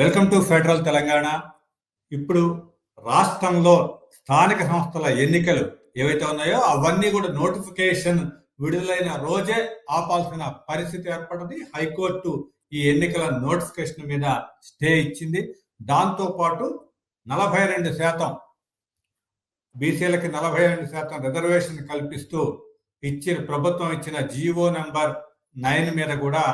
Welcome to federal Telangana. ఇప్పుడు రాష్ట్రంలో స్థానిక సంస్థల ఎన్నికలు ఏవైతే ఉన్నాయో అవన్నీ కూడా నోటిఫికేషన్ విడుదలైన రోజే ఆపాల్సిన పరిస్థితి ఏర్పడింది. హైకోర్టు ఈ ఎన్నికల నోటిఫికేషన్ మీద స్టే ఇచ్చింది. దాంతో పాటు నలభై రెండు శాతం బీసీలకి నలభై రెండు శాతం రిజర్వేషన్ కల్పిస్తూ ఇచ్చిన ప్రభుత్వం ఇచ్చిన జీవో నెంబర్ నైన్ మీద కూడా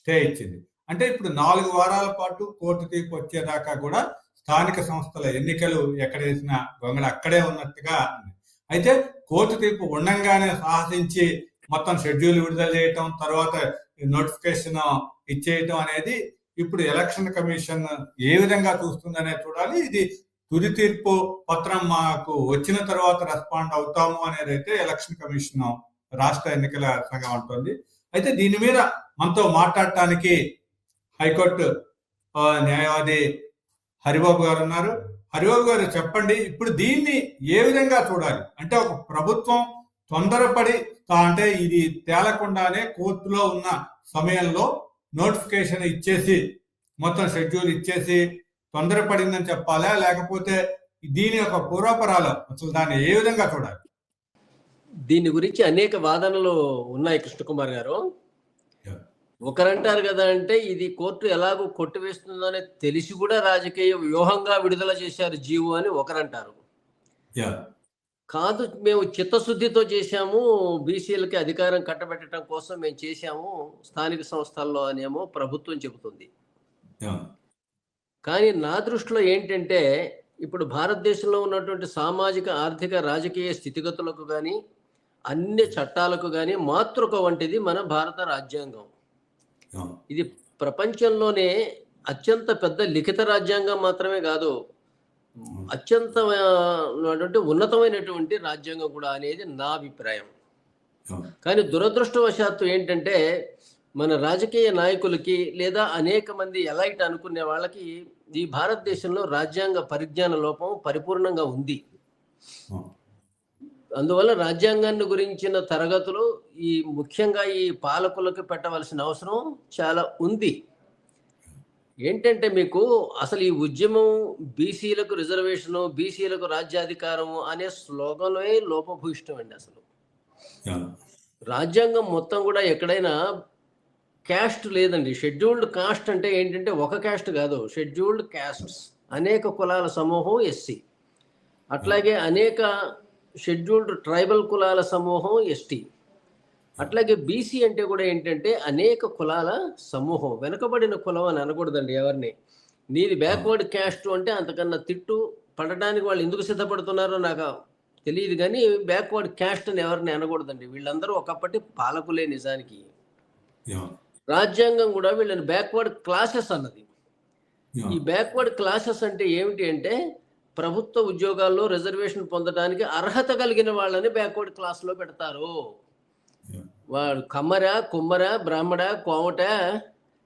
స్టే ఇచ్చింది. అంటే ఇప్పుడు నాలుగు వారాల పాటు కోర్టు తీర్పు వచ్చేదాకా కూడా స్థానిక సంస్థల ఎన్నికలు ఎక్కడ వేసినా గొంగళ అక్కడే ఉన్నట్టుగా అయితే కోర్టు తీర్పు ఉండంగానే సాహసించి మొత్తం షెడ్యూల్ విడుదల చేయటం తర్వాత నోటిఫికేషన్ ఇచ్చేయటం అనేది ఇప్పుడు ఎలక్షన్ కమిషన్ ఏ విధంగా చూస్తుందనే చూడాలి. ఇది తుది తీర్పు పత్రం మాకు వచ్చిన తర్వాత రెస్పాండ్ అవుతాము అనేది అయితే ఎలక్షన్ కమిషన్ రాష్ట్ర ఎన్నికల సంఘం అంటుంది. అయితే దీని మీద మనతో మాట్లాడటానికి హైకోర్టు న్యాయవాది హరిబాబు గారు ఉన్నారు. హరిబాబు గారు చెప్పండి ఇప్పుడు దీన్ని ఏ విధంగా చూడాలి? అంటే ఒక ప్రభుత్వం తొందరపడి అంటే ఇది తేలకుండానే కోర్టులో ఉన్న సమయంలో నోటిఫికేషన్ ఇచ్చేసి మొత్తం షెడ్యూల్ ఇచ్చేసి తొందరపడిందని చెప్పాలా? లేకపోతే దీని యొక్క పూర్వపరాలు అసలు దాన్ని ఏ విధంగా చూడాలి? దీని గురించి అనేక వాదనలు ఉన్నాయి కృష్ణకుమార్ గారు. ఒకరంటారు కదా అంటే ఇది కోర్టు ఎలాగో కొట్టివేస్తుందని తెలిసి కూడా రాజకీయ వ్యూహంగా విడుదల చేశారు జీవో అని ఒకరంటారు. కాదు మేము చిత్తశుద్ధితో చేశాము బీసీలకి అధికారం కట్టబెట్టడం కోసం మేము చేశాము స్థానిక సంస్థల్లో అనేమో ప్రభుత్వం చెబుతుంది. కానీ నా దృష్టిలో ఏంటంటే ఇప్పుడు భారతదేశంలో ఉన్నటువంటి సామాజిక ఆర్థిక రాజకీయ స్థితిగతులకు కానీ అన్ని చట్టాలకు కానీ మాతృక వంటిది మన భారత రాజ్యాంగం. ఇది ప్రపంచంలోనే అత్యంత పెద్ద లిఖిత రాజ్యాంగం మాత్రమే కాదు అత్యంత ఉన్నతమైనటువంటి రాజ్యాంగం కూడా అనేది నా అభిప్రాయం. కానీ దురదృష్టవశాత్తు ఏంటంటే మన రాజకీయ నాయకులకి లేదా అనేక మంది ఎలైట్ అనుకునే వాళ్ళకి ఈ భారతదేశంలో రాజ్యాంగ పరిజ్ఞాన లోపం పరిపూర్ణంగా ఉంది. అందువల్ల రాజ్యాంగాన్ని గురించిన తరగతులు ఈ ముఖ్యంగా ఈ పాలకులకు పెట్టవలసిన అవసరం చాలా ఉంది. ఏంటంటే మీకు అసలు ఈ ఉద్యమం బీసీలకు రిజర్వేషను బీసీలకు రాజ్యాధికారము అనే స్లోగనే లోపభూయిష్టం అండి అసలు రాజ్యాంగం మొత్తం కూడా ఎక్కడైనా క్యాస్ట్ లేదండి. షెడ్యూల్డ్ కాస్ట్ అంటే ఏంటంటే ఒక క్యాస్ట్ కాదు షెడ్యూల్డ్ క్యాస్ట్స్ అనేక కులాల సమూహం ఎస్సీ. అట్లాగే అనేక షెడ్యూల్డ్ ట్రైబల్ కులాల సమూహం ఎస్టీ. అట్లాగే బీసీ అంటే కూడా ఏంటంటే అనేక కులాల సమూహం. వెనుకబడిన కులం అని అనకూడదండి ఎవరిని. నీది బ్యాక్వర్డ్ క్యాస్ట్ అంటే అంతకన్నా తిట్టు పడడానికి వాళ్ళు ఎందుకు సిద్ధపడుతున్నారో నాకు తెలియదు కానీ బ్యాక్వర్డ్ క్యాస్ట్ అని ఎవరిని అనకూడదండి. వీళ్ళందరూ ఒకప్పటి పాలకులే నిజానికి. రాజ్యాంగం కూడా వీళ్ళని బ్యాక్వర్డ్ క్లాసెస్ అన్నది. ఈ బ్యాక్వర్డ్ క్లాసెస్ అంటే ఏమిటి అంటే ప్రభుత్వ ఉద్యోగాల్లో రిజర్వేషన్ పొందడానికి అర్హత కలిగిన వాళ్ళని బ్యాక్వర్డ్ క్లాస్లో పెడతారు. వాడు కమ్మర కుమ్మర బ్రాహ్మడ కోమట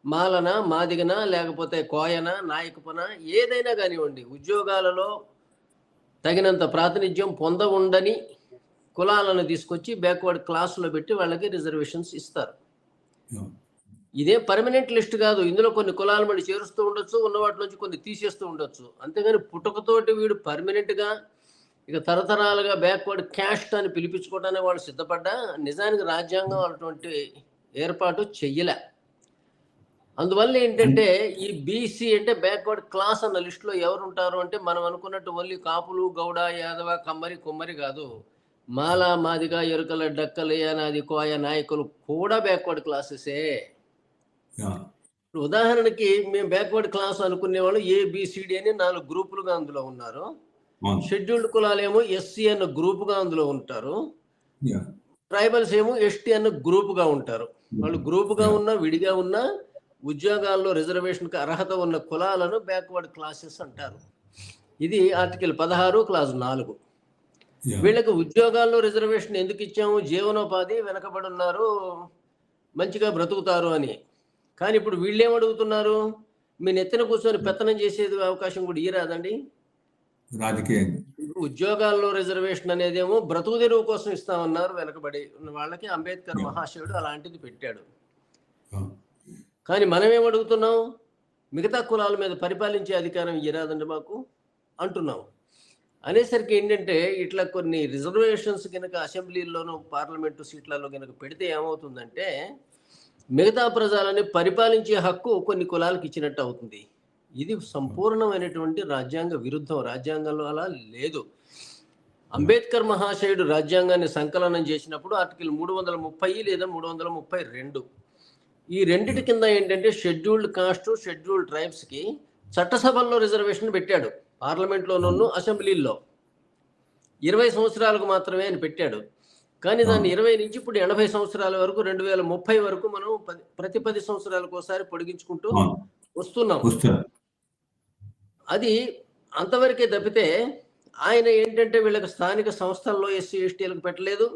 మాలన మాదిగన లేకపోతే కోయన నాయకపన ఏదైనా కానివ్వండి ఉద్యోగాలలో తగినంత ప్రాతినిధ్యం పొంద ఉండని కులాలను తీసుకొచ్చి బ్యాక్వర్డ్ క్లాసులో పెట్టి వాళ్ళకి రిజర్వేషన్స్ ఇస్తారు. ఇదే పర్మనెంట్ లిస్ట్ కాదు. ఇందులో కొన్ని కులాలు మళ్ళీ చేరుస్తూ ఉండొచ్చు ఉన్న వాటి నుంచి కొన్ని తీసేస్తూ ఉండొచ్చు. అంతేగాని పుట్టుకతోటి వీడు పర్మనెంట్గా ఇక తరతరాలుగా బ్యాక్వర్డ్ క్యాస్ట్ అని పిలిపించుకోవడానికి వాళ్ళు సిద్ధపడ్డా నిజానికి రాజ్యాంగం అటువంటి ఏర్పాటు చెయ్యలే. అందువల్ల ఏంటంటే ఈ బీసీ అంటే బ్యాక్వర్డ్ క్లాస్ అన్న లిస్టులో ఎవరు ఉంటారు అంటే మనం అనుకున్నట్టు ఓన్లీ కాపులు గౌడ యాదవ కమ్మరి కుమ్మరి కాదు. మాల మాదిగ ఎరుకల డక్కల యానాది కోయ నాయకులు కూడా బ్యాక్వర్డ్ క్లాసెసే ఉదాహరణకి మేము బ్యాక్వర్డ్ క్లాస్ అనుకునే వాళ్ళు ఏబిసిడి అని నాలుగు గ్రూపులుగా అందులో ఉన్నారు. షెడ్యూల్డ్ కులాలేమో ఎస్సీ అన్న గ్రూపుగా అందులో ఉంటారు. ట్రైబల్స్ ఏమో ఎస్టీ అన్న గ్రూపుగా ఉంటారు. వాళ్ళు గ్రూపుగా ఉన్నా విడిగా ఉన్నా ఉద్యోగాల్లో రిజర్వేషన్కి అర్హత ఉన్న కులాలను బ్యాక్వర్డ్ క్లాసెస్ అంటారు. ఇది ఆర్టికల్ పదహారు క్లాస్ నాలుగు. వీళ్ళకి ఉద్యోగాల్లో రిజర్వేషన్ ఎందుకు ఇచ్చాము? జీవనోపాధి వెనకబడి ఉన్నారు. మంచిగా బ్రతుకుతారు అని. కానీ ఇప్పుడు వీళ్ళు ఏమడుగుతున్నారు మీ నెత్తిన కూర్చొని పెత్తనం చేసేది అవకాశం కూడా ఇరాదండి రాజకీయంగా ఉద్యోగాల్లో రిజర్వేషన్ అనేదేమో బ్రతుకు తెరువు కోసం ఇస్తామన్నారు వెనకబడి ఉన్న వాళ్ళకి అంబేద్కర్. మహాశయుడు అలాంటిది పెట్టాడు. కానీ మనం ఏమడుగుతున్నాం మిగతా కులాల మీద పరిపాలించే అధికారం ఇరాదండి మాకు? అంటున్నాం. అనేసరికి ఏంటంటే ఇట్లా కొన్ని రిజర్వేషన్స్ కనుక అసెంబ్లీలోను పార్లమెంటు సీట్లలో కనుక పెడితే ఏమవుతుందంటే మిగతా ప్రజలని పరిపాలించే హక్కు కొన్ని కులాలకు ఇచ్చినట్టు అవుతుంది. ఇది సంపూర్ణమైనటువంటి రాజ్యాంగ విరుద్ధం. రాజ్యాంగంలో అలా లేదు. అంబేద్కర్ మహాశయుడు రాజ్యాంగాన్ని సంకలనం చేసినప్పుడు ఆర్టికల్ మూడు వందల ముప్పై లేదా మూడు వందల ముప్పై రెండు. ఈ రెండిటి కింద ఏంటంటే షెడ్యూల్డ్ కాస్ట్ షెడ్యూల్డ్ ట్రైబ్స్కి చట్టసభల్లో రిజర్వేషన్ పెట్టాడు. పార్లమెంట్లోనూ అసెంబ్లీల్లో. ఇరవై సంవత్సరాలకు మాత్రమే అని పెట్టాడు. కానీ దాన్ని ఇరవై నుంచి ఇప్పుడు ఎనభై సంవత్సరాల వరకు రెండు వేల ముప్పై వరకు మనం ప్రతి పది సంవత్సరాలకు ఒకసారి పొడిగించుకుంటూ. వస్తున్నాం. అది అంతవరకే తప్పితే ఆయన ఏంటంటే వీళ్ళకి స్థానిక సంస్థల్లో ఎస్సీ ఎస్టీలకు పెట్టలేదు.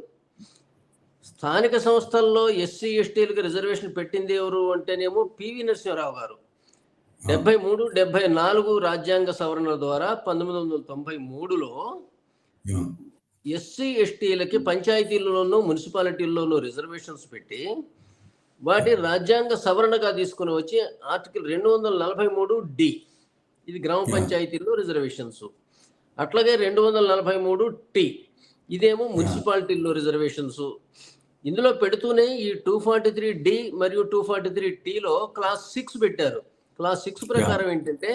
స్థానిక సంస్థల్లో ఎస్సీ ఎస్టీలకు రిజర్వేషన్ పెట్టింది ఎవరు అంటేనేమో పివి నరసింహరావు గారు. డెబ్బై మూడు డెబ్బై నాలుగు రాజ్యాంగ సవరణ ద్వారా పంతొమ్మిది వందల తొంభై మూడులో. ఎస్సీ ఎస్టీలకి పంచాయతీల్లోనూ మున్సిపాలిటీల్లోనూ రిజర్వేషన్స్ పెట్టి వాటి రాజ్యాంగ సవరణగా తీసుకుని వచ్చి ఆర్టికల్ రెండు వందల నలభై మూడు డి ఇది గ్రామ. పంచాయతీల్లో రిజర్వేషన్స్. అట్లాగే రెండు వందల నలభై మూడు టి ఇదేమో మున్సిపాలిటీల్లో రిజర్వేషన్స్. ఇందులో పెడుతూనే ఈ టూ ఫార్టీ త్రీ డి మరియు టూ ఫార్టీ త్రీ టీలో క్లాస్ సిక్స్ పెట్టారు. క్లాస్ సిక్స్ ప్రకారం ఏంటంటే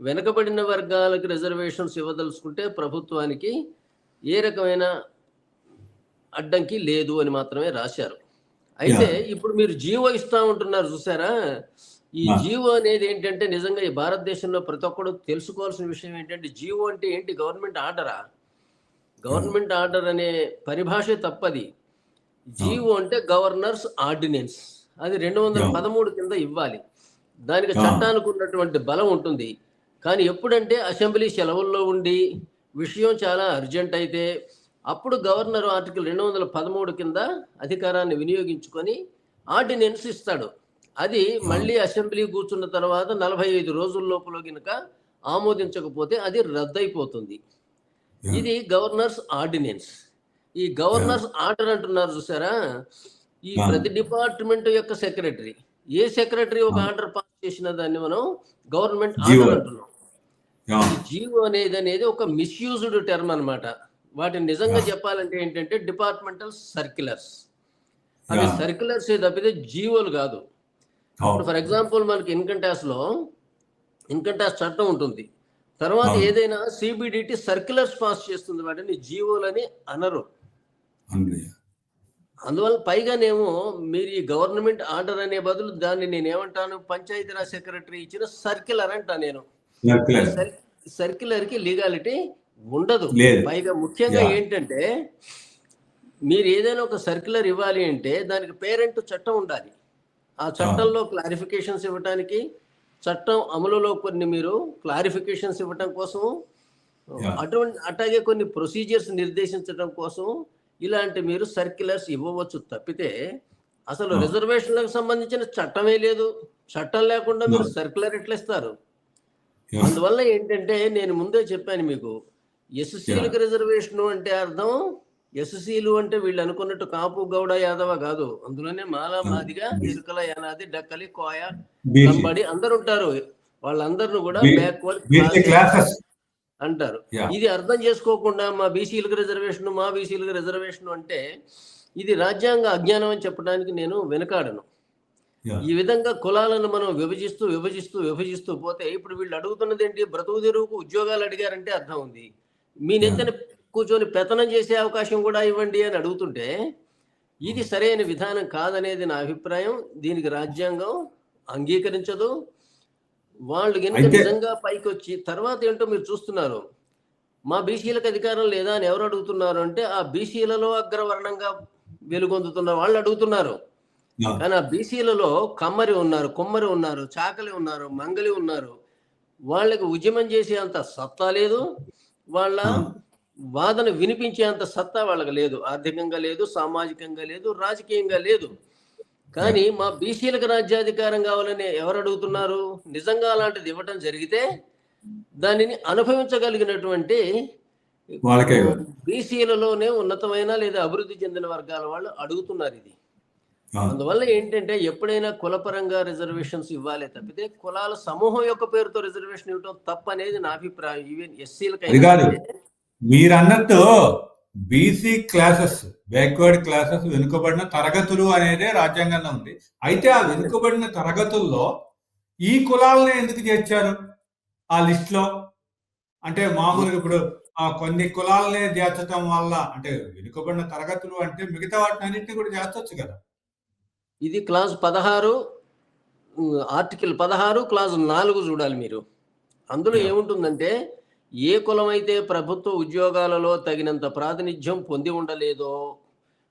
వెనకబడిన వర్గాలకు రిజర్వేషన్స్ ఇవ్వదలుచుకుంటే ప్రభుత్వానికి ఏ రకమైన అడ్డంకి లేదు అని మాత్రమే రాశారు. అయితే ఇప్పుడు మీరు జీవో ఇస్తా ఉంటున్నారు చూసారా? ఈ. జీవో అనేది ఏంటంటే నిజంగా ఈ భారతదేశంలో ప్రతి ఒక్కడు తెలుసుకోవాల్సిన విషయం ఏంటంటే జీవో అంటే ఏంటి? గవర్నమెంట్ ఆర్డరా? గవర్నమెంట్ ఆర్డర్ అనే పరిభాషే తప్పది. జీవో అంటే గవర్నర్స్ ఆర్డినెన్స్. అది రెండు వందల. పదమూడు కింద ఇవ్వాలి. దానికి. చట్టానికి ఉన్నటువంటి బలం ఉంటుంది. కానీ ఎప్పుడంటే అసెంబ్లీ సెలవుల్లో ఉండి విషయం చాలా అర్జెంట్ అయితే అప్పుడు గవర్నర్ ఆర్టికల్ రెండు వందల పదమూడు కింద అధికారాన్ని వినియోగించుకొని ఆర్డినెన్స్ ఇస్తాడు అది మళ్ళీ అసెంబ్లీ కూర్చున్న తర్వాత నలభై ఐదు రోజుల లోపల కనుక ఆమోదించకపోతే అది రద్దయిపోతుంది. ఇది గవర్నర్స్ ఆర్డినెన్స్ ఈ గవర్నర్స్ ఆర్డర్ అంటున్నారు చూసారా ఈ. ప్రతి డిపార్ట్మెంట్ యొక్క సెక్రటరీ ఏ సెక్రటరీ ఒక. ఆర్డర్ పాస్ చేసిన దాన్ని మనం గవర్నమెంట్. ఆర్డర్ అంటున్నాం జీవో అనేది అనేది ఒక మిస్యూజ్డ్ టర్మ్ అన్నమాట వాటిని నిజంగా. చెప్పాలంటే ఏంటంటే డిపార్ట్మెంటల్ సర్క్యులర్స్ అవి. సర్క్యులర్స్ తప్పితే జీవోలు కాదు ఇప్పుడు. ఫర్ ఎగ్జాంపుల్ మనకి ఇన్కమ్ ట్యాక్స్లో ఇన్కమ్ ట్యాక్స్ చట్టం ఉంటుంది తర్వాత. ఏదైనా సిబిడిటి సర్క్యులర్స్ పాస్ చేస్తుంది వాటిని జీవోలని అనరు. అందువల్ల పైగానేమో మీరు ఈ గవర్నమెంట్ ఆర్డర్ అనే బదులు దాన్ని నేను ఏమంటాను పంచాయతీరాజ్ సెక్రటరీ ఇచ్చిన సర్క్యులర్ అంటా నేను సర్క్యులర్. కి లీగాలిటీ ఉండదు. పైగా ముఖ్యంగా. ఏంటంటే మీరు ఏదైనా ఒక సర్క్యులర్ ఇవ్వాలి అంటే దానికి పేరెంట్ చట్టం ఉండాలి ఆ చట్టంలో క్లారిఫికేషన్స్ ఇవ్వడానికి చట్టం అమలులో కొన్ని మీరు క్లారిఫికేషన్స్ ఇవ్వటం కోసం. అటువంటి అట్లాగే కొన్ని ప్రొసీజర్స్ నిర్దేశించడం కోసం ఇలాంటి మీరు సర్క్యులర్స్ ఇవ్వవచ్చు తప్పితే అసలు. రిజర్వేషన్లకు సంబంధించిన చట్టమే లేదు చట్టం లేకుండా మీరు. సర్క్యులర్ ఎట్లా ఇస్తారు. అందువల్ల ఏంటంటే నేను ముందే చెప్పాను మీకు ఎస్సీలకు రిజర్వేషన్ అంటే అర్థం ఎస్సీలు అంటే వీళ్ళు అనుకున్నట్టు కాపు గౌడ యాదవ కాదు. అందులోనే మాల మాదిగా ఎరుకల యానాది డక్కలి కోయ. లంబడి అందరు ఉంటారు. వాళ్ళందరిని కూడా బ్యాక్వర్డ్ అంటారు. ఇది అర్థం చేసుకోకుండా మా బీసీలకు రిజర్వేషన్ మా బీసీలకు రిజర్వేషన్ అంటే ఇది రాజ్యాంగ అజ్ఞానం అని చెప్పడానికి నేను వెనకాడను. ఈ విధంగా కులాలను మనం విభజిస్తూ విభజిస్తూ విభజిస్తూ పోతే ఇప్పుడు వీళ్ళు అడుగుతున్నది ఏంటి? బ్రతుకు తెరువుకు ఉద్యోగాలు అడిగారంటే అర్థం ఉంది. మీ నెత్తని కూర్చొని పెత్తనం చేసే అవకాశం కూడా ఇవ్వండి అని అడుగుతుంటే ఇది సరైన విధానం కాదనేది నా అభిప్రాయం. దీనికి రాజ్యాంగం అంగీకరించదు. వాళ్ళు కనుక అయితే- నిజంగా పైకి వచ్చి తర్వాత ఏంటో మీరు చూస్తున్నారు. మా బీసీలకు అధికారం లేదా అని ఎవరు అడుగుతున్నారు అంటే ఆ బీసీలలో అగ్రవర్ణంగా వెలుగొందుతున్న వాళ్ళు అడుగుతున్నారు. కానీ ఆ బీసీలలో కమ్మరి ఉన్నారు కొమ్మరి ఉన్నారు చాకలి ఉన్నారు మంగలి ఉన్నారు. వాళ్ళకి ఉద్యమం చేసే అంత సత్తా లేదు. వాళ్ళ. వాదన వినిపించే అంత సత్తా వాళ్ళకి లేదు. ఆర్థికంగా లేదు సామాజికంగా లేదు రాజకీయంగా లేదు. కానీ మా బీసీలకు రాజ్యాధికారం కావాలని ఎవరు అడుగుతున్నారు? నిజంగా అలాంటిది ఇవ్వటం జరిగితే దానిని అనుభవించగలిగినటువంటి బీసీలలోనే ఉన్నతమైన లేదా అభివృద్ధి చెందిన వర్గాల వాళ్ళు అడుగుతున్నారు ఇది. అందువల్ల ఏంటంటే ఎప్పుడైనా కులపరంగా రిజర్వేషన్స్ ఇవ్వాలి తప్పితే కులాల సమూహం యొక్క పేరుతో రిజర్వేషన్ ఇవ్వడం తప్పు అనేది నా అభిప్రాయం. ఈవెన్. ఎస్సీలకైనా మీరు అన్నట్టు బీసీ క్లాసెస్ బ్యాక్వర్డ్ క్లాసెస్ వెనుకబడిన తరగతులు అనేదే రాజ్యాంగంలో ఉంది. అయితే ఆ వెనుకబడిన తరగతుల్లో ఈ కులాలను ఎందుకు చేర్చారు? ఆ లిస్ట్లో అంటే మామూలుగా ఇప్పుడు ఆ కొన్ని కులాలనే చేర్చడం వల్ల అంటే వెనుకబడిన తరగతులు అంటే మిగతా వాటిని అన్నింటినీ కూడా చేర్చొచ్చు కదా. ఇది క్లాజ్ పదహారు ఆర్టికల్ పదహారు క్లాజ్ నాలుగు చూడాలి మీరు. అందులో. ఏముంటుందంటే ఏ కులం అయితే ప్రభుత్వ ఉద్యోగాలలో తగినంత ప్రాతినిధ్యం పొంది ఉండలేదో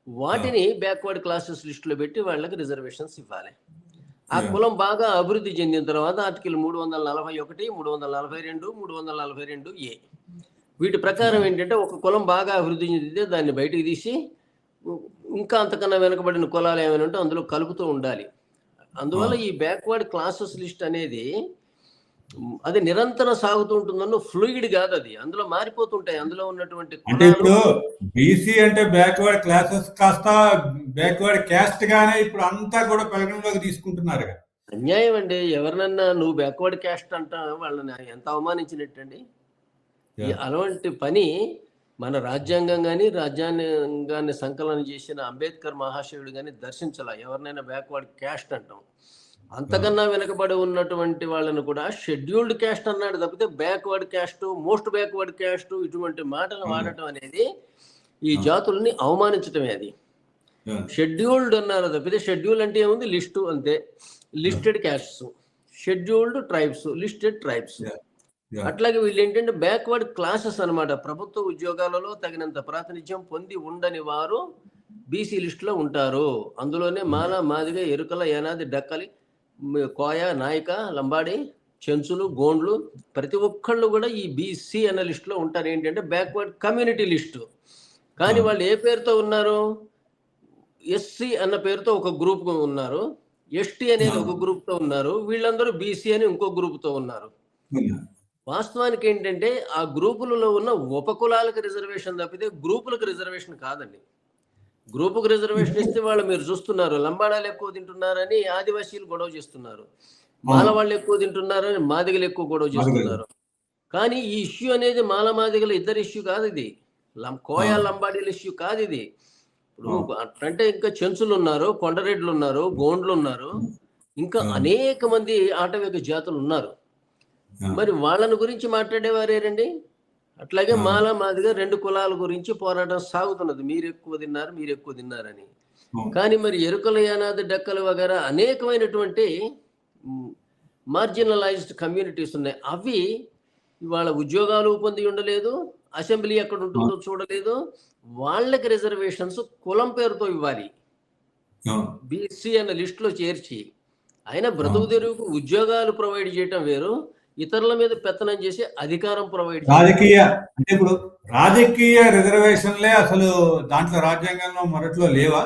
వాటిని బ్యాక్వర్డ్ క్లాసెస్ లిస్టులో పెట్టి వాళ్ళకి రిజర్వేషన్స్ ఇవ్వాలి. ఆ. కులం బాగా అభివృద్ధి చెందిన తర్వాత ఆర్టికల్ మూడు వందల నలభై ఒకటి మూడు వందల నలభై రెండు మూడు వందల నలభై రెండు ఏ. వీటి ప్రకారం ఏంటంటే ఒక కులం బాగా అభివృద్ధి చెందితే దాన్ని బయటికి తీసి ఇంకా అంతకన్నా వెనుకబడిన కులాలు ఏమైనా ఉంటే అందులో కలుపుతూ ఉండాలి. అందువల్ల ఈ బ్యాక్వర్డ్ క్లాసెస్ లిస్ట్ అనేది అది నిరంతరం సాగుతూ ఉంటుందన్న ఫ్లూయిడ్ కాదు అది. అందులో మారిపోతుంటాయి. అందులో ఉన్నటువంటి అంటే ఇప్పుడు బీసీ అంటే బ్యాక్వర్డ్ క్లాసెస్ కాస్త బ్యాక్వర్డ్ క్యాస్ట్ గానే ఇప్పుడు అంతా కూడా పరిగణలోకి తీసుకుంటున్నారు అన్యాయం అండి. ఎవరినన్నా నువ్వు బ్యాక్వర్డ్ క్యాస్ట్ అంట వాళ్ళని ఎంత అవమానించినట్టండి. అలాంటి పని మన రాజ్యాంగం కానీ రాజ్యాంగాన్ని సంకలనం చేసిన అంబేద్కర్ మహాశయుడు కానీ దర్శించాల. ఎవరినైనా బ్యాక్వర్డ్ క్యాస్ట్ అంటాం. అంతకన్నా వెనకబడి ఉన్నటువంటి వాళ్ళని కూడా షెడ్యూల్డ్ క్యాస్ట్ అన్నాడు తప్పితే backward caste most backward caste ఇటువంటి మాటలు. వాడటం అనేది ఈ. జాతుల్ని అవమానించటమే అది. షెడ్యూల్డ్ అన్నారు తప్పితే షెడ్యూల్ అంటే ఏముంది? లిస్టు అంతే. Listed castes. Scheduled tribes. Listed tribes. అట్లాగే వీళ్ళు ఏంటంటే బ్యాక్వర్డ్ క్లాసెస్ అన్నమాట. ప్రభుత్వ ఉద్యోగాలలో తగినంత ప్రాతినిధ్యం పొంది ఉండని వారు బీసీ లిస్టులో ఉంటారు. అందులోనే మాల మాదిగ ఎరుకల ఏనాది డక్కలి కోయ నాయక లంబాడి చెంచులు గోండ్లు ప్రతి ఒక్కళ్ళు కూడా ఈ బీసీ అన్న లిస్టులో ఉంటారు. ఏంటంటే బ్యాక్వర్డ్ కమ్యూనిటీ లిస్టు కానీ ఆ. వాళ్ళు ఏ పేరుతో ఉన్నారు? ఎస్సీ అన్న పేరుతో ఒక గ్రూప్ ఉన్నారు. ఎస్టీ అనేది ఆ. ఒక గ్రూప్తో ఉన్నారు. వీళ్ళందరూ బీసీ అని ఇంకో గ్రూప్తో ఉన్నారు. వాస్తవానికి ఏంటంటే ఆ గ్రూపులలో ఉన్న ఉపకులాలకు రిజర్వేషన్ తప్పితే గ్రూపులకు రిజర్వేషన్ కాదండి. గ్రూపుకు రిజర్వేషన్ ఇస్తే వాళ్ళు మీరు చూస్తున్నారు లంబాడాలు ఎక్కువ తింటున్నారని ఆదివాసీలు గొడవ చేస్తున్నారు. మాల వాళ్ళు ఎక్కువ తింటున్నారని మాదిగలు ఎక్కువ గొడవ చేస్తున్నారు. కానీ ఈ ఇష్యూ అనేది మాల మాదిగల ఇద్దరు ఇష్యూ కాదు ఇది. లం- కోయ. లంబాడీల ఇష్యూ కాదు ఇది. ఇప్పుడు అంటే ఇంకా చెంచులు ఉన్నారు కొండరెడ్లు ఉన్నారు గోండ్లు ఉన్నారు. ఇంకా. అనేక మంది ఆటవిక జాతులు ఉన్నారు. మరి వాళ్ళని గురించి మాట్లాడేవారేనండి అట్లాగే. మాల మాదిగా రెండు కులాల గురించి పోరాటం సాగుతున్నది. మీరు ఎక్కువ తిన్నారు మీరు ఎక్కువ తిన్నారని. కానీ మరి ఎరుకల యానాది డక్కలు వగేరా అనేకమైనటువంటి మార్జినలైజ్డ్ కమ్యూనిటీస్ ఉన్నాయి. అవి ఇవాళ ఉద్యోగాలు పొంది ఉండలేదు అసెంబ్లీ ఎక్కడ ఉంటుందో చూడలేదు వాళ్ళకి రిజర్వేషన్స్ కులం పేరుతో ఇవ్వాలి. బీసీ అన్న లిస్టులో చేర్చి ఆయన బ్రతుకు తెరువుకు ఉద్యోగాలు ప్రొవైడ్ చేయటం వేరు ఇతరుల మీద పెత్తనం చేసి అధికారం ప్రొవైడ్ రాజకీయ అంటే ఇప్పుడు రాజకీయ రిజర్వేషన్లే అసలు దాంట్లో రాజ్యాంగంలో మొదట్లో లేవా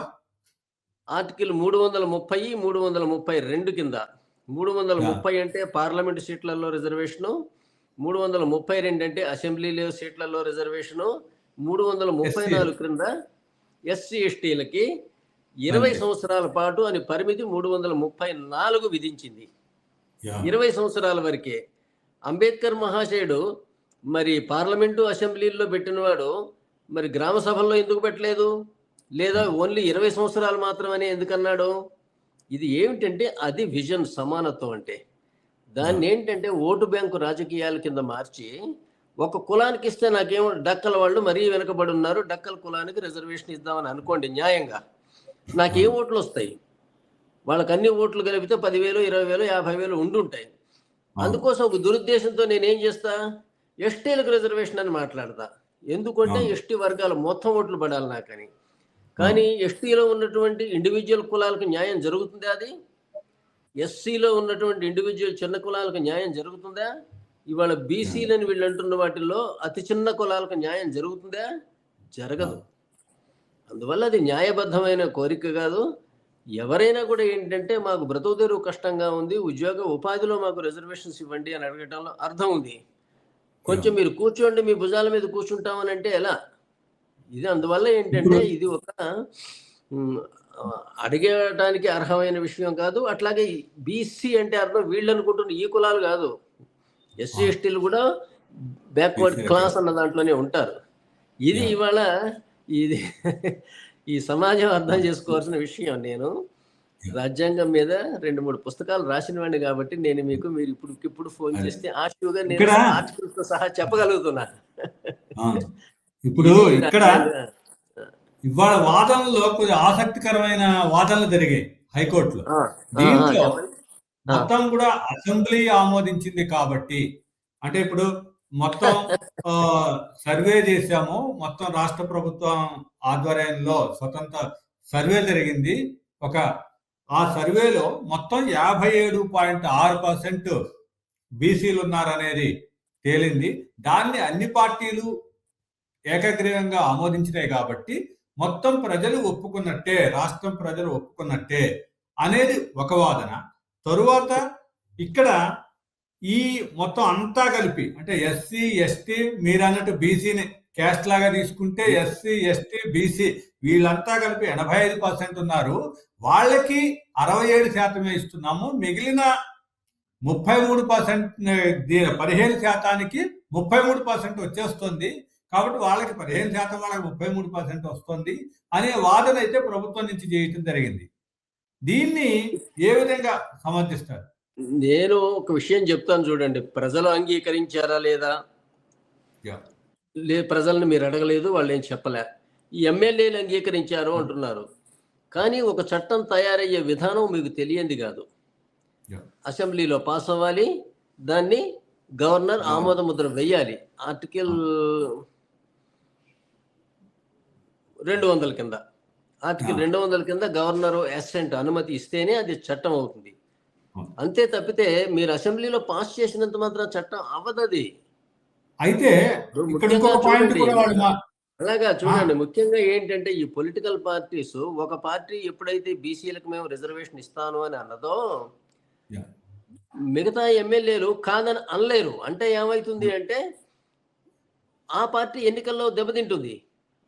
ఆర్టికల్ మూడు వందల ముప్పై మూడు వందల ముప్పై రెండు కింద మూడు వందల. ముప్పై అంటే పార్లమెంట్ సీట్లలో రిజర్వేషను మూడు వందల ముప్పై రెండు అంటే అసెంబ్లీలో సీట్లలో రిజర్వేషను మూడు వందల ముప్పై. నాలుగు క్రింద ఎస్సీ ఎస్టీలకి ఇరవై. సంవత్సరాల పాటు అని పరిమితి మూడు వందల ముప్పై నాలుగు విధించింది. ఇరవై సంవత్సరాల వరకే అంబేద్కర్ మహాశయుడు మరి పార్లమెంటు అసెంబ్లీల్లో పెట్టినవాడు మరి గ్రామ సభల్లో ఎందుకు పెట్టలేదు? లేదా ఓన్లీ ఇరవై సంవత్సరాలు మాత్రమనే ఎందుకన్నాడు? ఇది ఏమిటంటే అది విజన్ సమానత్వం అంటే. దాన్ని ఏంటంటే ఓటు బ్యాంకు రాజకీయాల కింద మార్చి ఒక కులానికి ఇస్తే నాకేమో డక్కల వాళ్ళు మరీ వెనుకబడి ఉన్నారు డక్కల కులానికి రిజర్వేషన్ ఇద్దామని అనుకోండి న్యాయంగా. నాకేం ఓట్లు వస్తాయి? వాళ్ళకి అన్ని ఓట్లు కలిపితే పదివేలు ఇరవై వేలు యాభై వేలు ఉండుంటాయి. అందుకోసం ఒక దురుద్దేశంతో నేనేం చేస్తా? ఎస్టీలకు రిజర్వేషన్ అని మాట్లాడతా. ఎందుకంటే. ఎస్టీ వర్గాలు మొత్తం ఓట్లు పడాలి నాకని. కానీ ఎస్టీలో ఉన్నటువంటి ఇండివిజువల్ కులాలకు న్యాయం జరుగుతుందా అది? ఎస్సీలో ఉన్నటువంటి ఇండివిజువల్ చిన్న కులాలకు న్యాయం జరుగుతుందా? ఇవాళ బీసీలని వీళ్ళు అంటున్న వాటిల్లో అతి చిన్న కులాలకు న్యాయం జరుగుతుందా? జరగదు. అందువల్ల అది న్యాయబద్ధమైన కోరిక కాదు. ఎవరైనా కూడా ఏంటంటే మాకు బ్రతుకు తెరువు కష్టంగా ఉంది ఉద్యోగ ఉపాధిలో మాకు రిజర్వేషన్స్ ఇవ్వండి అని అడగటంలో అర్థం ఉంది. కొంచెం మీరు కూర్చోండి మీ భుజాల మీద కూర్చుంటామని అంటే ఎలా? ఇది అందువల్ల ఏంటంటే ఇది ఒక అడిగడానికి అర్హమైన విషయం కాదు. అట్లాగే బీసీ అంటే అర్థం వీళ్ళు అనుకుంటున్న ఈ కులాలు కాదు. ఎస్సీ ఎస్టీలు కూడా బ్యాక్వర్డ్ క్లాస్ అన్న దాంట్లోనే ఉంటారు. ఇది. ఇవాళ ఇది ఈ సమాజం అర్థం చేసుకోవాల్సిన విషయం నేను. రాజ్యాంగం మీద రెండు మూడు పుస్తకాలు రాసిన వాడిని కాబట్టి నేను మీకు మీరు ఇప్పుడు ఇప్పుడు ఫోన్. చేస్తే ఆశువుగా నేను ఆర్టికల్స్తో సహా చెప్పగలుగుతున్నా. ఇప్పుడు ఇక్కడ ఇవాళ వాదనలో కొన్ని ఆసక్తికరమైన వాదనలు జరిగాయి హైకోర్టులో దీంట్లో. మొత్తం కూడా అసెంబ్లీ ఆమోదించింది కాబట్టి అంటే ఇప్పుడు మొత్తం సర్వే చేశాము. మొత్తం రాష్ట్ర ప్రభుత్వం ఆధ్వర్యంలో స్వతంత్ర సర్వే జరిగింది. ఒక ఆ సర్వేలో మొత్తం యాభై ఏడు పాయింట్ ఆరు పర్సెంట్ బీసీలు ఉన్నారనేది తేలింది. దాన్ని అన్ని పార్టీలు ఏకగ్రీవంగా ఆమోదించినాయి కాబట్టి మొత్తం ప్రజలు ఒప్పుకున్నట్టే రాష్ట్రం ప్రజలు ఒప్పుకున్నట్టే అనేది ఒక వాదన. తరువాత ఇక్కడ ఈ మొత్తం అంతా కలిపి అంటే ఎస్సీ ఎస్టీ మీరు అన్నట్టు బీసీని క్యాస్ట్ లాగా తీసుకుంటే ఎస్సీ ఎస్టీ బీసీ వీళ్ళంతా కలిపి ఎనభై ఐదు పర్సెంట్ ఉన్నారు. వాళ్ళకి అరవై ఏడు శాతమే ఇస్తున్నాము. మిగిలిన ముప్పై మూడు పర్సెంట్ పదిహేను శాతానికి ముప్పై మూడు పర్సెంట్ వచ్చేస్తుంది. కాబట్టి వాళ్ళకి పదిహేను శాతం వాళ్ళకి ముప్పై మూడు పర్సెంట్ వస్తుంది అనే వాదన అయితే ప్రభుత్వం నుంచి చేయటం జరిగింది. దీన్ని ఏ విధంగా సమర్థిస్తారు? నేను ఒక విషయం చెప్తాను చూడండి ప్రజలు అంగీకరించారా లేదా. లే ప్రజలను మీరు అడగలేదు వాళ్ళు ఏం చెప్పలే ఈ ఎమ్మెల్యేలు అంగీకరించారు అంటున్నారు కానీ ఒక చట్టం తయారయ్యే విధానం మీకు తెలియంది కాదు. అసెంబ్లీలో పాస్ అవ్వాలి దాన్ని గవర్నర్. ఆమోద ముద్ర వేయాలి ఆర్టికల్ రెండు వందల కింద ఆర్టికల్. రెండు వందల కింద గవర్నర్ అసెంట్ అనుమతి ఇస్తేనే అది చట్టం అవుతుంది. అంతే తప్పితే మీరు అసెంబ్లీలో పాస్ చేసినంత మాత్రం చట్టం అవ్వదది. అయితే అలాగా చూడండి. ముఖ్యంగా ఏంటంటే ఈ పొలిటికల్ పార్టీస్ ఒక పార్టీ ఎప్పుడైతే బీసీలకు మేము రిజర్వేషన్ ఇస్తాను అని అన్నదో. మిగతా ఎమ్మెల్యేలు కాదని అనలేరు. అంటే ఏమవుతుంది అంటే ఆ పార్టీ ఎన్నికల్లో దెబ్బతింటుంది.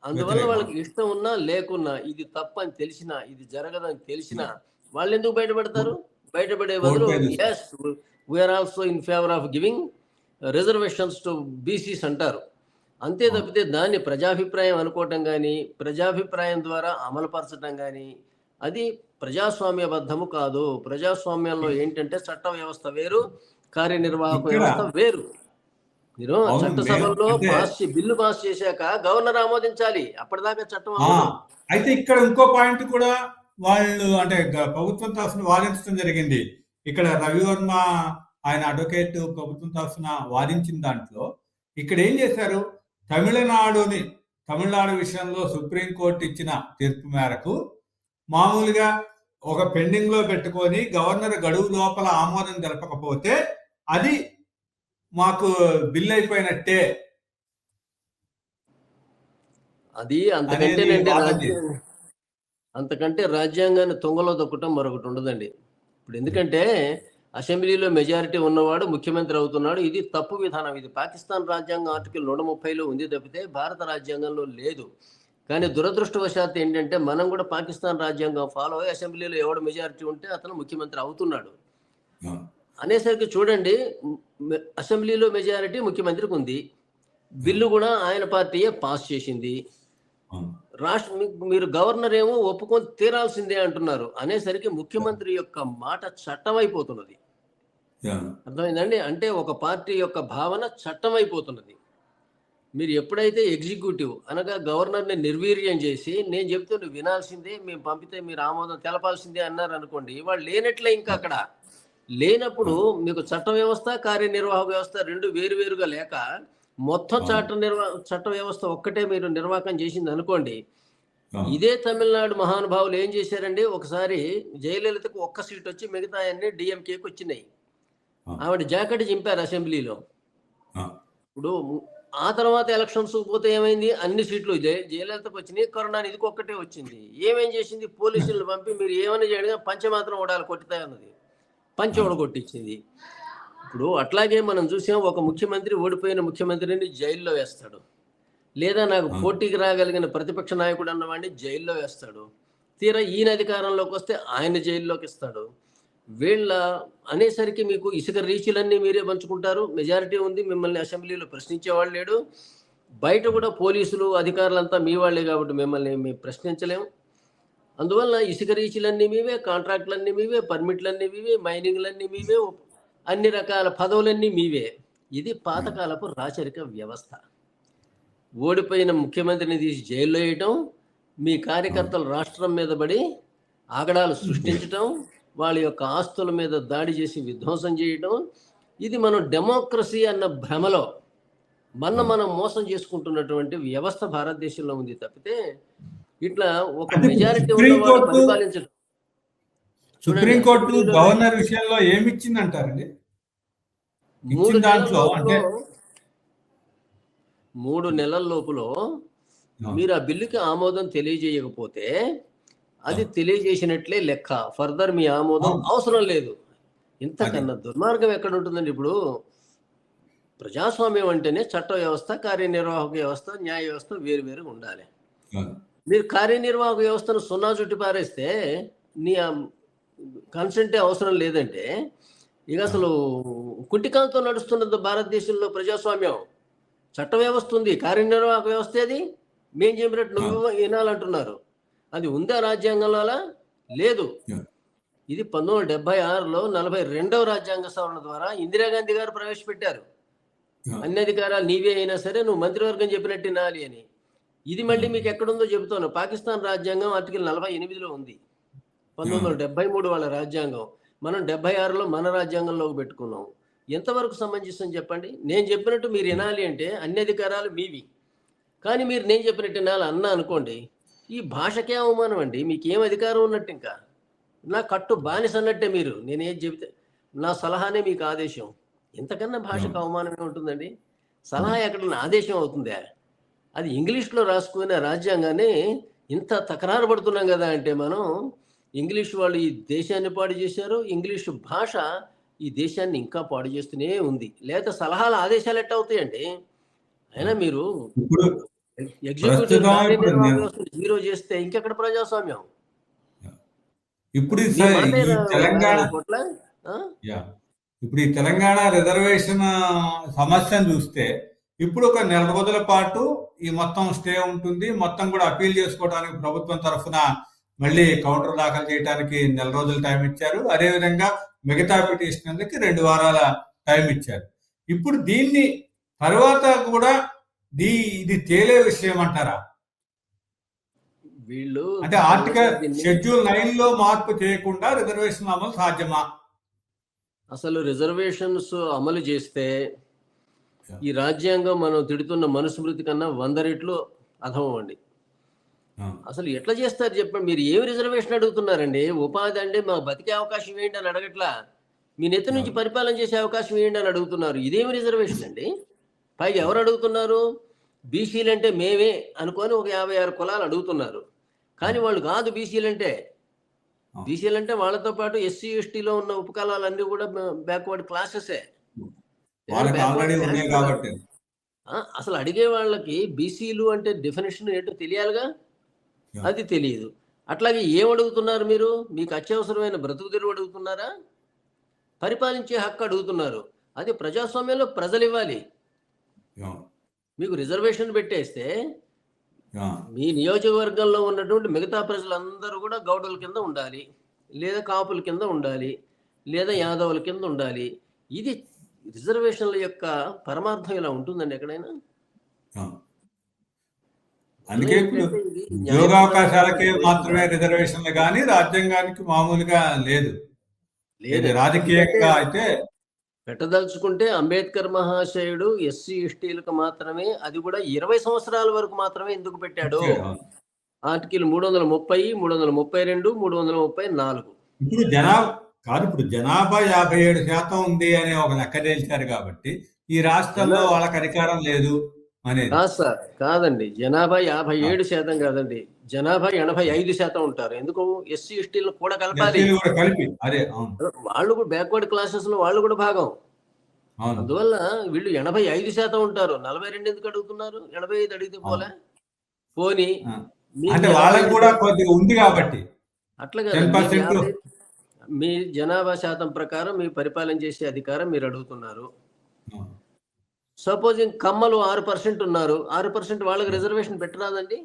అందువల్ల. వాళ్ళకి ఇష్టం ఉన్నా లేకున్నా ఇది తప్పని తెలిసినా ఇది జరగదని తెలిసినా వాళ్ళు ఎందుకు బయటపడతారు? బయటపడే బదులు. Yes we are also in favour of giving reservations to BCs అంటారు. అంతే తప్పితే దాన్ని ప్రజాభిప్రాయం అనుకోవటం కానీ ప్రజాభిప్రాయం ద్వారా అమలుపరచడం కానీ అది ప్రజాస్వామ్యబద్ధము కాదు. ప్రజాస్వామ్యంలో ఏంటంటే చట్ట వ్యవస్థ వేరు కార్యనిర్వాహక వ్యవస్థ వేరు. మీరు అంటే- పాస్ బిల్లు పాస్ చేశాక గవర్నర్ ఆమోదించాలి. అప్పటిదాకా చట్టం. అయితే ఇక్కడ ఇంకో పాయింట్ కూడా వాళ్ళు అంటే ప్రభుత్వం తరఫున వాదించడం జరిగింది. ఇక్కడ రవివర్మ ఆయన అడ్వకేట్ ప్రభుత్వం తరఫున వాదించిన దాంట్లో ఇక్కడ ఏం చేశారు? తమిళనాడుని తమిళనాడు విషయంలో సుప్రీంకోర్టు ఇచ్చిన తీర్పు మేరకు మామూలుగా ఒక పెండింగ్లో పెట్టుకొని గవర్నర్ గడువు లోపల ఆమోదం తెలపకపోతే అది మాకు బిల్ అయిపోయినట్టే. అది అంతకంటే అనేది నండి వాదన రాజ్యం అంతకంటే రాజ్యాంగాన్ని తుంగలో దొక్కటం మరొకటి ఉండదండి. ఇప్పుడు ఎందుకంటే అసెంబ్లీలో మెజారిటీ ఉన్నవాడు ముఖ్యమంత్రి అవుతున్నాడు. ఇది తప్పు విధానం. ఇది పాకిస్తాన్ రాజ్యాంగం ఆర్టికల్ నూట ముప్పైలో ఉంది తప్పితే భారత రాజ్యాంగంలో లేదు. కానీ దురదృష్టవశాత్తు ఏంటంటే మనం కూడా పాకిస్తాన్ రాజ్యాంగం ఫాలో అయ్యి అసెంబ్లీలో ఎవడు మెజారిటీ ఉంటే అతను ముఖ్యమంత్రి అవుతున్నాడు. అనేసరికి చూడండి అసెంబ్లీలో మెజారిటీ ముఖ్యమంత్రికి ఉంది. బిల్లు కూడా ఆయన పార్టీయే పాస్ చేసింది. రాష్ట్ర మీరు గవర్నర్ ఏమో ఒప్పుకొని తీరాల్సిందే అంటున్నారు. అనేసరికి ముఖ్యమంత్రి యొక్క మాట చట్టం అయిపోతున్నది అర్థమైందండి? అంటే ఒక పార్టీ యొక్క భావన చట్టం అయిపోతున్నది మీరు ఎప్పుడైతే ఎగ్జిక్యూటివ్ అనగా గవర్నర్ని నిర్వీర్యం చేసి నేను చెప్తే వినాల్సిందే మేము పంపితే మీరు ఆమోదం తెలపాల్సిందే అన్నారు అనుకోండి వాళ్ళు లేనట్లే ఇంకా అక్కడ. లేనప్పుడు మీకు చట్ట వ్యవస్థ కార్యనిర్వాహక వ్యవస్థ రెండు వేరువేరుగా లేక మొత్తం చట్ట నిర్వా చట్ట వ్యవస్థ ఒక్కటే మీరు నిర్వాహకం చేసింది అనుకోండి ఇదే తమిళనాడు మహానుభావులు ఏం చేశారండి? ఒకసారి జయలలితకు ఒక్క సీట్ వచ్చి మిగతా అన్ని డిఎంకేకి వచ్చినాయి. ఆవిడ జాకెట్ చింపారు అసెంబ్లీలో. ఇప్పుడు ఆ తర్వాత ఎలక్షన్స్ పోతే ఏమైంది? అన్ని సీట్లు జయ జయలలితకు వచ్చినాయి కరుణాని ఇదికి ఒక్కటే వచ్చింది. ఏమేం చేసింది? పోలీసులను పంపి మీరు ఏమైనా చేయండి పంచ మాత్రం ఓడాలి కొట్టితే అన్నది పంచ ఓడగొట్టించింది ఇప్పుడు అట్లాగే మనం చూసాం ఒక ముఖ్యమంత్రి ఓడిపోయిన ముఖ్యమంత్రిని జైల్లో వేస్తాడు. లేదా నాకు. పోటీకి రాగలిగిన ప్రతిపక్ష నాయకుడు అన్నవాడిని జైల్లో వేస్తాడు. తీరా ఈయన అధికారంలోకి వస్తే ఆయన జైల్లోకి ఇస్తాడు. వీళ్ళ అనేసరికి మీకు ఇసుక రీచులన్నీ మీరే పంచుకుంటారు. మెజారిటీ ఉంది మిమ్మల్ని అసెంబ్లీలో ప్రశ్నించేవాళ్ళు లేడు. బయట కూడా పోలీసులు అధికారులంతా మీ వాళ్ళే కాబట్టి మిమ్మల్ని మేము ప్రశ్నించలేము అందువల్ల ఇసుక రీచులన్నీ మీవే కాంట్రాక్టులన్నీ మీవే పర్మిట్లన్నీ మీవే మైనింగ్లన్నీ మీవే అన్ని రకాల పదవులన్నీ మీవే. ఇది పాతకాలపు రాచరిక వ్యవస్థ. ఓడిపోయిన ముఖ్యమంత్రిని తీసి జైల్లో వేయటం మీ కార్యకర్తలు రాష్ట్రం మీద పడి ఆగడాలు సృష్టించటం వాళ్ళ యొక్క ఆస్తుల మీద దాడి చేసి విధ్వంసం చేయటం ఇది మనం డెమోక్రసీ అన్న భ్రమలో మన మనం మోసం చేసుకుంటున్నటువంటి వ్యవస్థ భారతదేశంలో ఉంది తప్పితే ఇట్లా ఒక మెజారిటీ ఉన్నవాడు కోర్టు- పరిపాలించడం సుప్రీంకోర్టు గవర్నర్ విషయంలో ఏమి ఇచ్చిందంటారండి మూడు దాంట్లో అంటే మూడు నెలల లోపులో మీరు ఆ బిల్లుకి ఆమోదం తెలియజేయకపోతే అది తెలియజేసినట్లే లెక్క. ఫర్దర్ మీ ఆమోదం. అవసరం లేదు. ఇంతకన్నా దుర్మార్గం ఎక్కడ ఉంటుందండి ఇప్పుడు? ప్రజాస్వామ్యం అంటేనే చట్ట వ్యవస్థ కార్యనిర్వాహక వ్యవస్థ న్యాయ వ్యవస్థ వేరు ఉండాలి. మీరు కార్యనిర్వాహక వ్యవస్థను సున్నా చుట్టి పారేస్తే నీ కన్సెంటే అవసరం లేదంటే ఇక అసలు కుంటికాలతో నడుస్తున్నది భారతదేశంలో ప్రజాస్వామ్యం. చట్ట వ్యవస్థ ఉంది కార్యనిర్వాహక వ్యవస్థ ఏది మేం చెప్పినట్టు నువ్వు వినాలంటున్నారు. అది ఉందా రాజ్యాంగంలో అలా లేదు. ఇది పంతొమ్మిది వందల డెబ్బై ఆరులో నలభై రెండవ రాజ్యాంగ సవరణ ద్వారా ఇందిరాగాంధీ గారు ప్రవేశపెట్టారు. అన్ని అధికారాలు నీవే అయినా సరే నువ్వు మంత్రివర్గం చెప్పినట్టు వినాలి అని. ఇది మళ్ళీ మీకు ఎక్కడుందో చెబుతాను. పాకిస్తాన్ రాజ్యాంగం ఆర్టికల్ నలభై ఎనిమిదిలో ఉంది. పంతొమ్మిది వందల డెబ్బై మూడు వాళ్ళ రాజ్యాంగం. మనం డెబ్బై ఆరులో మన రాజ్యాంగంలోకి పెట్టుకున్నాం. ఎంతవరకు సమంజసం చెప్పండి? నేను చెప్పినట్టు మీరు వినాలి అంటే అన్ని అధికారాలు మీవి. కానీ మీరు నేను చెప్పినట్టు వినాలి అన్నా అనుకోండి ఈ భాషకే అవమానం అండి. మీకు ఏం అధికారం ఉన్నట్టు ఇంకా? నా కట్టు బానిస అన్నట్టే మీరు. నేనేం చెబితే నా సలహానే మీకు ఆదేశం. ఇంతకన్నా భాషకు అవమానమే ఉంటుందండి. సలహా ఎక్కడన్నా ఆదేశం అవుతుందా? అది ఇంగ్లీష్లో రాసుకునే రాజ్యాంగాన్ని ఇంత తకరారు పడుతున్నాం కదా అంటే మనం ఇంగ్లీష్ వాళ్ళు ఈ దేశాన్ని పాడు చేశారు ఇంగ్లీష్ భాష ఈ దేశాన్ని ఇంకా పాడు చేస్తూనే ఉంది. లేదా సలహాలు ఆదేశాలు ఎట్ట అవుతాయండి అయినా మీరు ఎగ్జిక్యూటివ్ జీరో చేస్తే ఇంకెక్కడ ప్రజాస్వామ్యం? ఇప్పుడు తెలంగాణ. ఇప్పుడు ఈ తెలంగాణ రిజర్వేషన్ సమస్యను చూస్తే ఇప్పుడు ఒక నెల రోజుల పాటు ఈ మొత్తం స్టే ఉంటుంది. మొత్తం కూడా అప్పీల్ చేసుకోవడానికి ప్రభుత్వం తరఫున మళ్ళీ కౌంటర్ దాఖలు చేయడానికి నెల రోజులు టైం ఇచ్చారు. అదేవిధంగా మిగతా పిటిషన్లకి రెండు వారాల టైం ఇచ్చారు. ఇప్పుడు దీన్ని తర్వాత కూడా దీ ఇది తేలే విషయం అంటారా? వీళ్ళు అంటే ఆర్టికల్ షెడ్యూల్ నైన్లో మార్పు చేయకుండా రిజర్వేషన్ అమలు సాధ్యమా? అసలు రిజర్వేషన్స్ అమలు చేస్తే ఈ రాజ్యాంగం మనం తిడుతున్న మనుస్మృతి కన్నా వంద రెట్లు అధమం అండి. అసలు ఎట్లా చేస్తారు చెప్పండి? మీరు ఏమి రిజర్వేషన్ అడుగుతున్నారండి? ఉపాధి అంటే మాకు బతికే అవకాశం ఏంటి అని అడగట్లా. మీ నెత్తి నుంచి పరిపాలన చేసే అవకాశం ఏంటి అని అడుగుతున్నారు. ఇదేమి రిజర్వేషన్ అండి? పైగా ఎవరు అడుగుతున్నారు? బీసీలు అంటే మేమే అనుకొని ఒక యాభై ఆరు కులాలు అడుగుతున్నారు. కానీ వాళ్ళు కాదు బీసీలు అంటే. బీసీలు అంటే వాళ్ళతో పాటు ఎస్సీ ఎస్టీలో ఉన్న ఉపకులాలన్నీ కూడా బ్యాక్వర్డ్ క్లాసెసే అసలు అడిగే వాళ్ళకి బీసీలు అంటే డెఫినేషన్ ఏంటో తెలియాలిగా. అది తెలియదు. అట్లాగే ఏం అడుగుతున్నారు మీరు? మీకు అత్యవసరమైన బ్రతుకు తెరువు అడుగుతున్నారా? పరిపాలించే హక్కు అడుగుతున్నారు. అది ప్రజాస్వామ్యంలో ప్రజలు ఇవ్వాలి. మీకు రిజర్వేషన్ పెట్టేస్తే. మీ నియోజకవర్గంలో ఉన్నటువంటి మిగతా ప్రజలందరూ కూడా గౌడుల కింద ఉండాలి. లేదా కాపుల కింద ఉండాలి. లేదా యాదవుల కింద ఉండాలి. ఇది రిజర్వేషన్ల యొక్క పరమార్థం ఇలా ఉంటుందండి ఎక్కడైనా. అందుకే ఇప్పుడు ఉద్యోగావకాశాలకే మాత్రమే రిజర్వేషన్లు కానీ రాజ్యాంగానికి మామూలుగా లేదు. లేదు. రాజకీయంగా అయితే పెట్టదలుచుకుంటే అంబేద్కర్ మహాశయుడు ఎస్సీ ఎస్టీలకు మాత్రమే అది కూడా ఇరవై సంవత్సరాల వరకు మాత్రమే ఎందుకు పెట్టాడు? ఆర్టికల్ మూడు వందల ముప్పై మూడు వందల ముప్పై రెండు మూడు వందల ముప్పై నాలుగు. ఇప్పుడు జనాభా కాదు ఇప్పుడు జనాభా యాభై ఏడు శాతం ఉంది అని ఒక లెక్క తేల్చారు కాబట్టి ఈ రాష్ట్రంలో వాళ్ళకి అధికారం లేదు. కాదు సార్ కాదండి. జనాభా యాభై ఏడు శాతం కాదండి. జనాభా ఎనభై ఐదు శాతం ఉంటారు. ఎందుకు? ఎస్సీ ఎస్టీలను కూడా కలపాలి. వాళ్ళు కూడా బ్యాక్వర్డ్ క్లాసెస్లో వాళ్ళు కూడా భాగం. అందువల్ల వీళ్ళు ఎనభై ఐదు శాతం ఉంటారు. నలభై రెండు ఎందుకు అడుగుతున్నారు? ఎనభై ఐదు అడిగితే పోలే. పోని వాళ్ళకి కూడా కొద్దిగా ఉంది కాబట్టి. అట్లా 10% కాదు మీ జనాభా శాతం ప్రకారం మీ పరిపాలన చేసే అధికారం మీరు అడుగుతున్నారు. సపోజింగ్ కమ్మలు ఆరు పర్సెంట్ ఉన్నారు ఆరు పర్సెంట్ వాళ్ళకి రిజర్వేషన్ పెట్టరాదండి?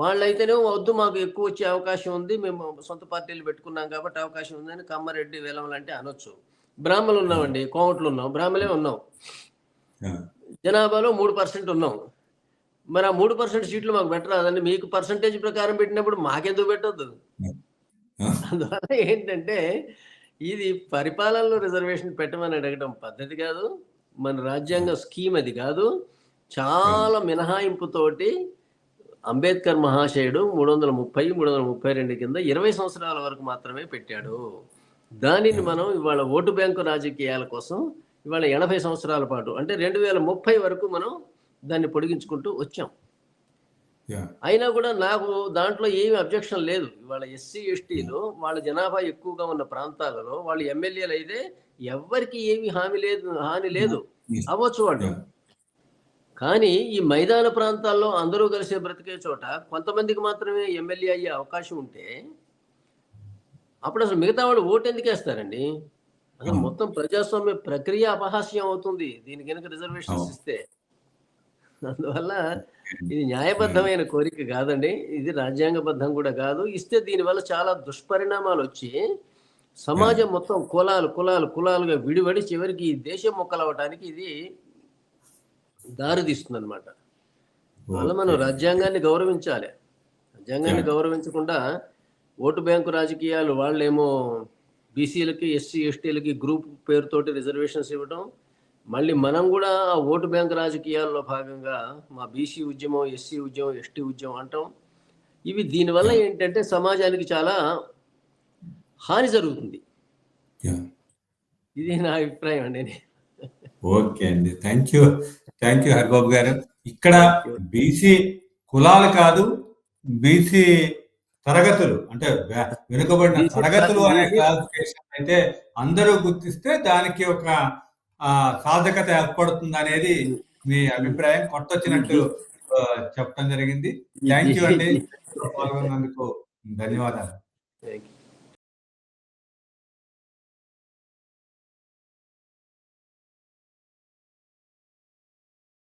వాళ్ళైతేనే వద్దు మాకు ఎక్కువ వచ్చే అవకాశం ఉంది మేము సొంత పార్టీలు పెట్టుకున్నాం కాబట్టి అవకాశం ఉందని కమ్మారెడ్డి వేలమలు అంటే అనొచ్చు. బ్రాహ్మణులు ఉన్నామండి కోమట్లు ఉన్నాం బ్రాహ్మలే ఉన్నాం. జనాభాలో మూడు పర్సెంట్ ఉన్నాం. మరి ఆ మూడు పర్సెంట్ సీట్లు మాకు పెట్టరాదండి మీకు పర్సంటేజ్ ప్రకారం పెట్టినప్పుడు మాకెందుకు పెట్టద్దు? అందువల్ల ఏంటంటే ఇది పరిపాలనలో రిజర్వేషన్ పెట్టమని అడగడం పద్ధతి కాదు. మన రాజ్యాంగ స్కీమ్ అది కాదు. చాలా మినహాయింపుతోటి అంబేద్కర్ మహాశయుడు మూడు వందల ముప్పై మూడు వందల ముప్పై రెండు కింద ఇరవై సంవత్సరాల వరకు మాత్రమే పెట్టాడు. దానిని మనం ఇవాళ ఓటు బ్యాంకు రాజకీయాల కోసం ఇవాళ ఎనభై సంవత్సరాల పాటు అంటే రెండు వేల ముప్పై వరకు మనం దాన్ని పొడిగించుకుంటూ వచ్చాం. అయినా కూడా నాకు దాంట్లో ఏమి అబ్జెక్షన్ లేదు. ఇవాళ ఎస్సీ ఎస్టీలు వాళ్ళ జనాభా ఎక్కువగా ఉన్న ప్రాంతాలలో వాళ్ళు ఎమ్మెల్యేలు అయితే ఎవ్వరికి ఏమి హామీ లేదు హాని లేదు. అవ్వచ్చు వాళ్ళు. కానీ ఈ మైదాన ప్రాంతాల్లో అందరూ కలిసి బ్రతికే చోట కొంతమందికి మాత్రమే ఎమ్మెల్యే అయ్యే అవకాశం ఉంటే అప్పుడు అసలు మిగతా వాళ్ళు ఓటు ఎందుకు వేస్తారండి? అసలు మొత్తం ప్రజాస్వామ్య ప్రక్రియ అపహాస్యం అవుతుంది. దీని కనుక రిజర్వేషన్స్ ఇస్తే. అందువల్ల ఇది న్యాయబద్ధమైన కోరిక కాదండి. ఇది రాజ్యాంగబద్ధం కూడా కాదు. ఇస్తే దీనివల్ల చాలా దుష్పరిణామాలు వచ్చి సమాజం మొత్తం కులాలు కులాలు కులాలుగా విడివడి చివరికి ఈ దేశం మొక్కలవటానికి ఇది దారితీస్తుంది అనమాట వల్ల మనం రాజ్యాంగాన్ని గౌరవించాలి. రాజ్యాంగాన్ని గౌరవించకుండా ఓటు బ్యాంకు రాజకీయాలు వాళ్ళేమో బీసీలకి ఎస్సీ ఎస్టీలకి గ్రూప్ పేరుతోటి రిజర్వేషన్స్ ఇవ్వడం మళ్ళీ మనం కూడా ఆ ఓటు బ్యాంక్ రాజకీయాల్లో భాగంగా మా బీసీ ఉద్యమం ఎస్సీ ఉద్యమం ఎస్టీ ఉద్యమం అంటాం. ఇవి దీనివల్ల ఏంటంటే సమాజానికి చాలా హాని జరుగుతుంది. ఇది నా అభిప్రాయం అండి ఓకే అండి. Thank you. Thank you Haribabu garu. ఇక్కడ బీసీ కులాలు కాదు బీసీ తరగతులు అంటే వెనుకబడిన తరగతులు అనే క్లాసిఫికేషన్ అయితే అందరూ గుర్తిస్తే దానికి ఒక సాధకత ఏర్పడుతుంది అనేది మీ అభిప్రాయం. కొట్టొచ్చినట్టు ఆ, చెప్పడం జరిగింది. థ్యాంక్ యూ అండి. పాల్గొన్నందుకు ధన్యవాదాలు. Thank you